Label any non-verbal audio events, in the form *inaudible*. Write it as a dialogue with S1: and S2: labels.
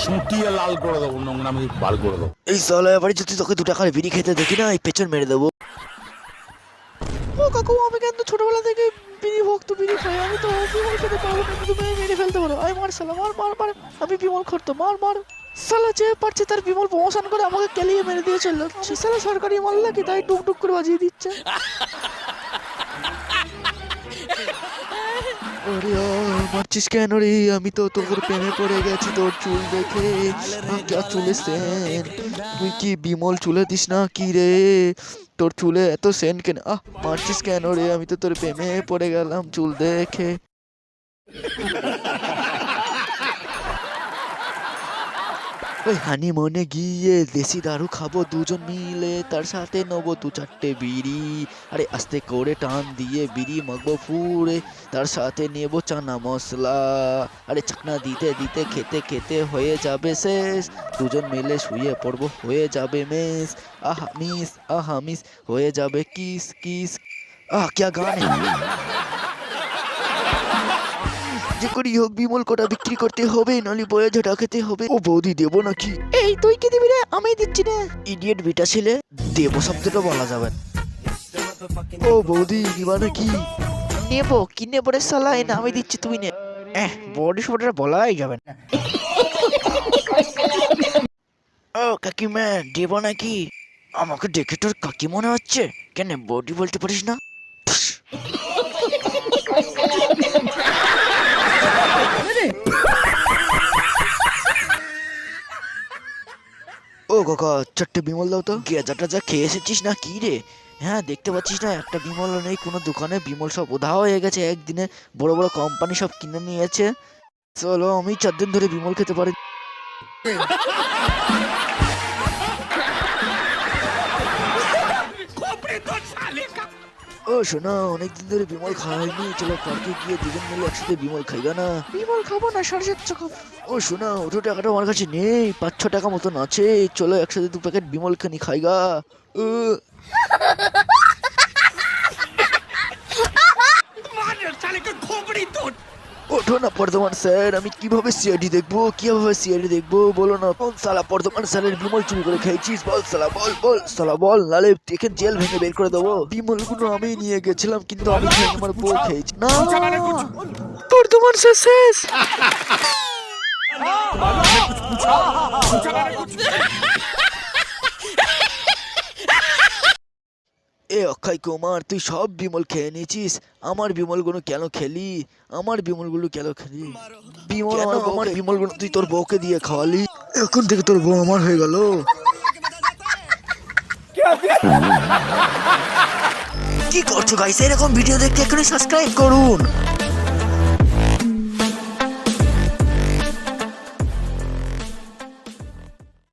S1: সুটিয়ে লাল করে দেবো নোংরামি বার করে দেবো।
S2: এই সালা এবারে যদি তোকে দু টাকার বিড়ি খেতে দেখি না এই পেছন মেরে দেবো। ও কাকু আমি কিন্তু ছোটবেলা থেকে বিড়ি ভক্ত বিড়ি খাই? আমি তো বিমল খেতে পারব না তুমি মেরে ফেলতে পারো মার সালা মার মার মার। আমি বিমল খরতো মার মার। সালা যে পারছে তার বিমল প্রমোশন করে আমাকে কেলিয়ে মেরে দিয়ে চলল সে সালা সরকারি মাল নাকি? তাই টুক টুক করে বাজিয়ে দিচ্ছে। মারছিস কেন রে? আমি তো তোর প্রেমে পড়ে গেছি, তোর চুল দেখে। চুলে সেন তুই কি বিমল চুলে দিস না কি রে? তোর চুলে এত সেন কেন? আহ, মারছিস কেন রে? আমি তো তোর প্রেমে পড়ে গেলাম চুল দেখে। ওই হানিমনে গিয়ে দেশি দারু খাব দুজন মিলে, তার সাথে নেব দু চারটে বিড়ি। আরে আস্তে করে টান দিয়ে বিড়ি মাখবো ফুরে তার সাথে নেব চানা মশলা। আরে চাকনা দিতে দিতে খেতে খেতে হয়ে যাবে শেষ। দুজন মিলে শুয়ে পড়ব হয়ে যাবে মেস আহা মিস আহা মিস হয়ে যাবে কিস কিস। আহ क्या গান যে করি হোক বিমল কোটা বিক্রি করতে হবে নালি বয়ে ঝাঁটা খেতে হবে। ও বৌদি দেবো নাকি? এই তুই কি দিবি রে? আমি দিচ্ছি না। ইডিয়েট বিটা ছেলে দেবো শব্দটা বলা যাবে না। ও বৌদি নিবা নাকি? নেব কি নেব রে সালা এ না আমি দিচ্ছি তুই নে। এহ বডি শব্দটা বলাই যাবে না। ও কাকিমা দেবো নাকি? আমাকে দেখে তোর কাকি মনে হচ্ছে। কেন বডি বলতে পারিস না। ও কাকা চারটে বিমল দাও তো। গেজা টেজা খেয়ে এসেছিস না কি রে? হ্যাঁ দেখতে পাচ্ছিস না একটা বিমল নেই কোনো দোকানে। বিমল সব উধা হয়ে গেছে একদিনে। বড় বড় কোম্পানি সব কিনে নিয়েছে। চলো আমি চার দিন ধরে বিমল খেতে পারি। *laughs* ও শোনা অনেকদিন ধরে বিমল খাইনি। চলো পার্কে গিয়ে দুজন মিলে একসাথে বিমল খাইবা না? বিমল খাব না সাড়ে সাতশো খাব। ও শোনা ওটো টাকাটা আমার কাছে নেই। পাঁচ ছ টাকা মতন আছে। চলো একসাথে দু প্যাকেট বিমল খানি খাইগা ও ওঠো না বর্ধমান স্যার আমি কীভাবে সিআইডি দেখব? কীভাবে সিআইডি দেখব? বলো না। কোন সালা বর্ধমান স্যারের বিমল চুরি করে খেয়েছিস? বল সালা বল বল সালা বল। নালে এখানে জেল ভেঙে বের করে দেবো। বিমলগুলো আমি নিয়ে গেছিলাম কিন্তু আমি আমার বউ খেয়েছি। না। বর্ধমান স্যার শেষ। এ অক্ষয় কুমার তুই সব বিমল খেয়ে নিয়েছিস। আমার বিমলগুলো কেন খেলি? আমার বিমলগুলো কেন খেলি? বিমল আমার আমার বিমলগুলো তুই তোর বউকে দিয়ে খাওয়ালি? এখন থেকে তোর বউ আমার হয়ে গেল। কি করছ গাইস এরকম ভিডিও দেখতে এখনই সাবস্ক্রাইব করুন।